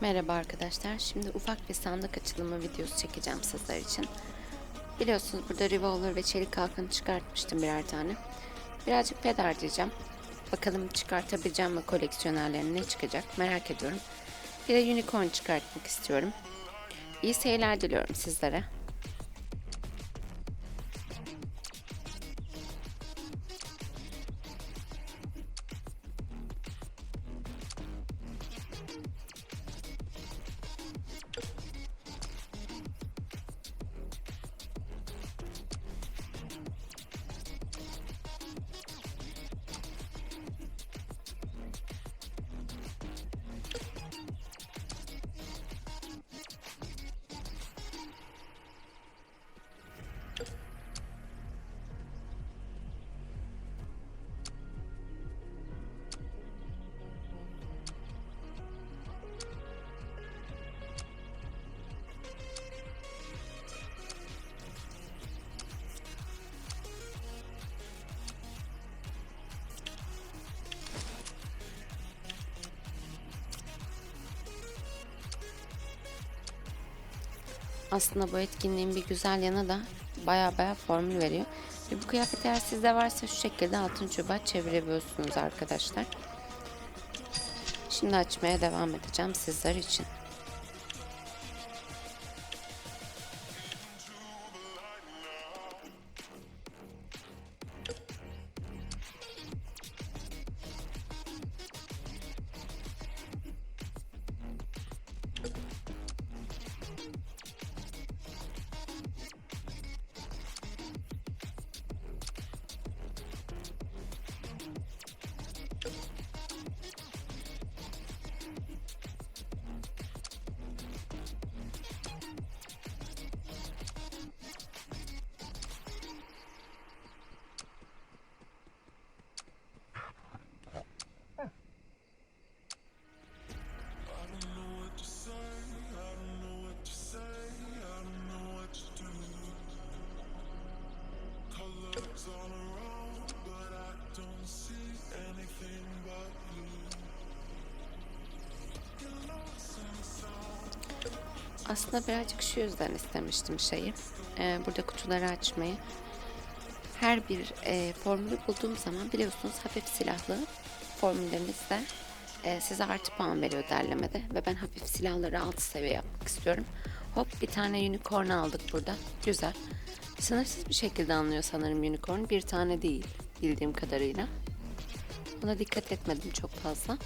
Merhaba arkadaşlar. Şimdi ufak bir sandık açılımı videosu çekeceğim sizler için. Biliyorsunuz burada revolver ve çelik halkanı çıkartmıştım birer tane. Birazcık ped harcayacağım. Bakalım çıkartabileceğim mi koleksiyonerlerim ne çıkacak merak ediyorum. Bir de unicorn çıkartmak istiyorum. İyi seyirler diliyorum sizlere. Aslında bu etkinliğin bir güzel yanı da baya baya formül veriyor. Ve bu kıyafet eğer sizde varsa şu şekilde altın çubuğa çevirebiliyorsunuz arkadaşlar. Şimdi açmaya devam edeceğim sizler için. Aslında birazcık şu yüzden istemiştim şeyi. Ee, burada kutuları açmayı. Her bir e, formülü bulduğum zaman biliyorsunuz hafif silahlı formüllerimizde e, size artı puan veriyor derlemede. Ve ben hafif silahları alt seviye yapmak istiyorum. Hop bir tane unicorn aldık burada. Güzel. Sınırsız bir şekilde anlıyor sanırım unicorn. Bir tane değil bildiğim kadarıyla. Buna dikkat etmedim çok fazla.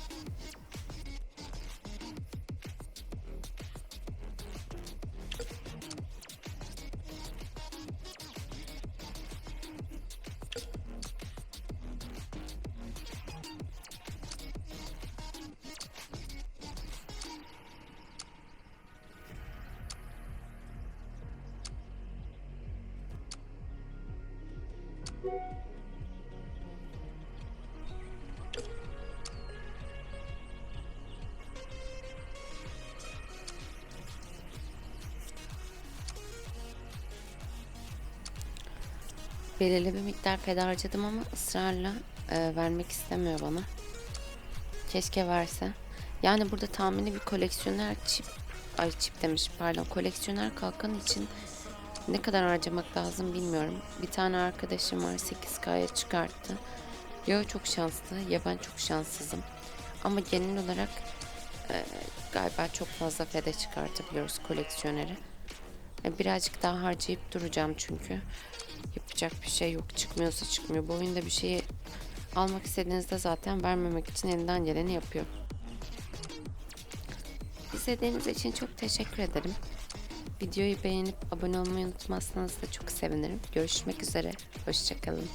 Belirli bir miktar feda harcadım ama ısrarla e, vermek istemiyor bana. Keşke verse. Yani burada tahmini bir koleksiyoner çip, ay çip demiş pardon, koleksiyoner kalkan için ne kadar harcamak lazım bilmiyorum. Bir tane arkadaşım var 8K'ya çıkarttı. O çok şanslı ya ben çok şanssızım. Ama genel olarak e, galiba çok fazla fede çıkartabiliyoruz koleksiyoneri. E, birazcık daha harcayıp duracağım çünkü. Yapacak bir şey yok. Çıkmıyorsa çıkmıyor. Bu oyunda bir şeyi almak istediğinizde zaten vermemek için elinden geleni yapıyor. İzlediğiniz için çok teşekkür ederim. Videoyu beğenip abone olmayı unutmazsanız da çok sevinirim. Görüşmek üzere. Hoşçakalın.